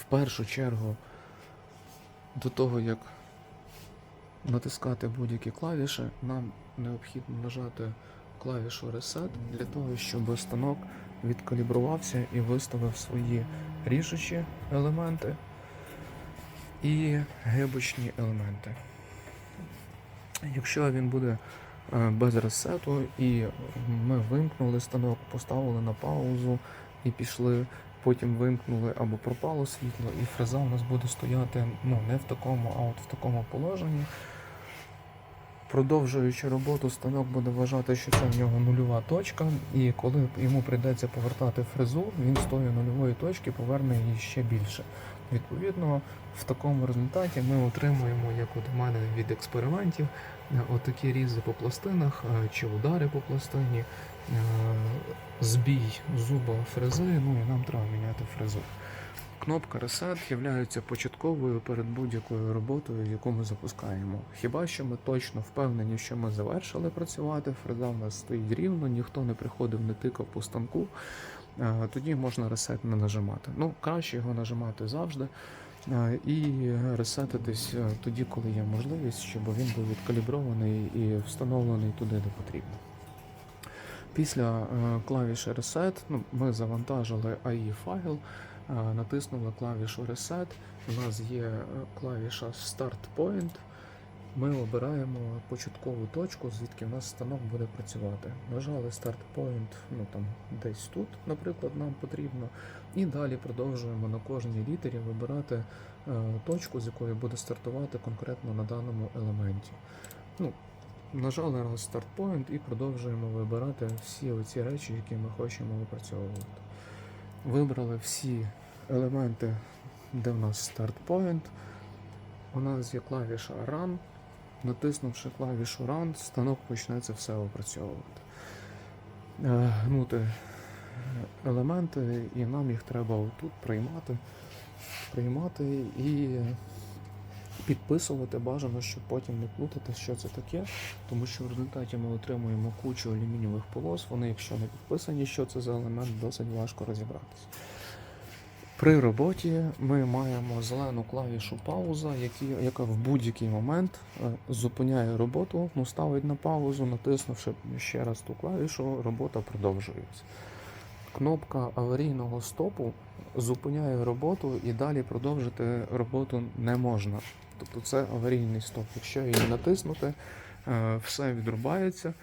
в першу чергу до того, як натискати будь-які клавіші, нам необхідно нажати клавішу Reset для того, щоб станок відкалібрувався і виставив свої ріжучі елементи і гибочні елементи. Якщо він буде е, без ресету і ми вимкнули станок, поставили на паузу і пішли, потім вимкнули або пропало світло, і фреза у нас буде стояти ну, не в такому, а от в такому положенні. Продовжуючи роботу, станок буде вважати, що це в нього нульова точка, і коли йому прийдеться повертати фрезу, він з тої нульової точки поверне її ще більше. Відповідно, в такому результаті ми отримуємо, як от у мене від експериментів, е, отакі різи по пластинах е, чи удари по пластині, збій зуба фрези, ну і нам треба міняти фрезу. Кнопка Reset є початковою перед будь-якою роботою, яку ми запускаємо. Хіба що ми точно впевнені, що ми завершили працювати, фреза в нас стоїть рівно, ніхто не приходив, не тикав по станку, е, тоді можна ресет не нажимати. Ну, краще його нажимати завжди. е, І ресетитись е, тоді, коли є можливість, щоб він був відкалібрований і встановлений туди, де потрібно. Після е, клавіші Reset ну, ми завантажили AI файл, е, натиснули клавішу Reset. У нас є е, клавіша Start Point. Ми обираємо початкову точку, звідки в нас станок буде працювати. Нажали Start Point, ну там десь тут, наприклад, нам потрібно. І далі продовжуємо на кожній літері вибирати точку, з якої буде стартувати конкретно на даному елементі. Ну, Нажали раз Start Point і продовжуємо вибирати всі оці речі, які ми хочемо опрацьовувати. Вибрали всі елементи, де в нас Start Point. У нас є клавіша Run. Натиснувши клавішу Run, станок почне це все опрацьовувати. Е, Гнути елементи, і нам їх треба отут приймати, приймати і підписувати бажано, щоб потім не плутати, що це таке, тому що в результаті ми отримуємо кучу алюмінієвих полос. Вони, якщо не підписані, що це за елемент, досить важко розібратися. При роботі ми маємо зелену клавішу пауза, які, яка в будь-який момент е, зупиняє роботу, ну, ставить на паузу, натиснувши ще раз ту клавішу, робота продовжується. Кнопка аварійного стопу зупиняє роботу і далі продовжити роботу не можна. Тобто це аварійний стоп. Якщо її натиснути, е, все відрубається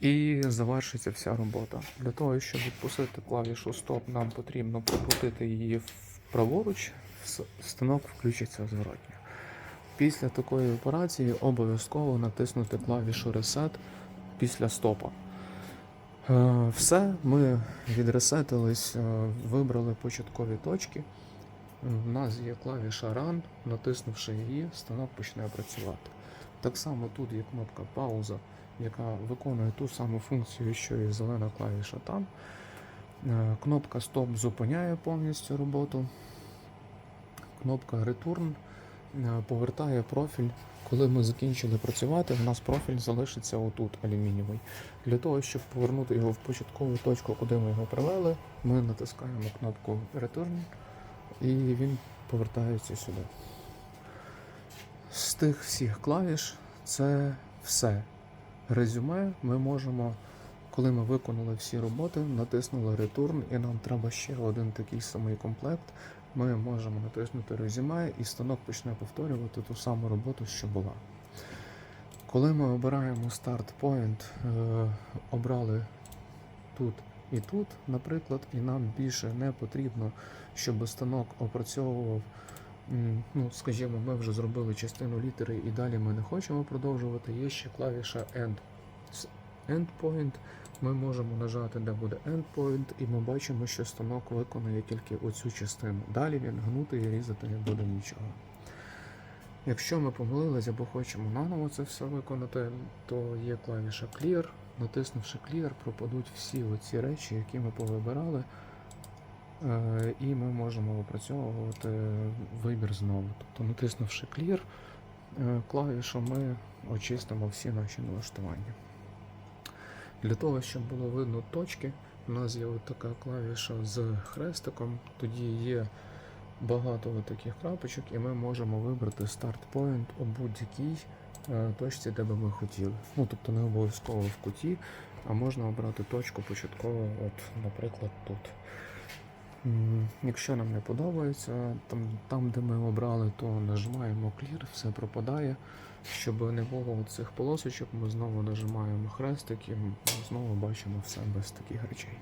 і завершиться вся робота. Для того, щоб відпустити клавішу стоп, нам потрібно покрутити її праворуч, станок включиться зворотньо. Після такої операції обов'язково натиснути клавішу Reset після стопа. Е, Все, ми відресетились, е, вибрали початкові точки. У нас є клавіша Run, натиснувши її, станок почне працювати. Так само тут є кнопка пауза, яка виконує ту саму функцію, що і зелена клавіша там. Е, Кнопка Стоп зупиняє повністю роботу. Кнопка Return повертає профіль. Коли ми закінчили працювати, в нас профіль залишиться отут алюмінієвий. Для того, щоб повернути його в початкову точку, куди ми його привели, ми натискаємо кнопку Return і він повертається сюди. З тих всіх клавіш це все. Резюме ми можемо, коли ми виконали всі роботи, натиснули Return, і нам треба ще один такий самий комплект. Ми можемо натиснути резюме і станок почне повторювати ту саму роботу, що була. Коли ми обираємо Start Point, е, обрали тут і тут, наприклад, і нам більше не потрібно, щоб станок опрацьовував. Ну, скажімо, ми вже зробили частину літери і далі ми не хочемо продовжувати. Є ще клавіша End. Endpoint ми можемо нажати, де буде Endpoint, і ми бачимо, що станок виконує тільки оцю частину. Далі він гнути і різати не буде нічого. Якщо ми помилились або хочемо наново це все виконати, то є клавіша Clear. Натиснувши Clear, пропадуть всі оці речі, які ми повибирали, е, і ми можемо опрацьовувати вибір знову. Тобто, натиснувши Clear, е, клавішу ми очистимо всі наші налаштування. Для того, щоб було видно точки, у нас є така клавіша з хрестиком, тоді є багато таких крапочок, і ми можемо вибрати старт point у будь-якій е, точці, де би ми хотіли. Ну, тобто не обов'язково в куті, а можна обрати точку початково, от, наприклад, тут. Якщо нам не подобається, там, там де ми обрали, то нажимаємо Clear, все пропадає. Щоб не було цих полосочок, ми знову нажимаємо хрестик і знову бачимо все без таких речей.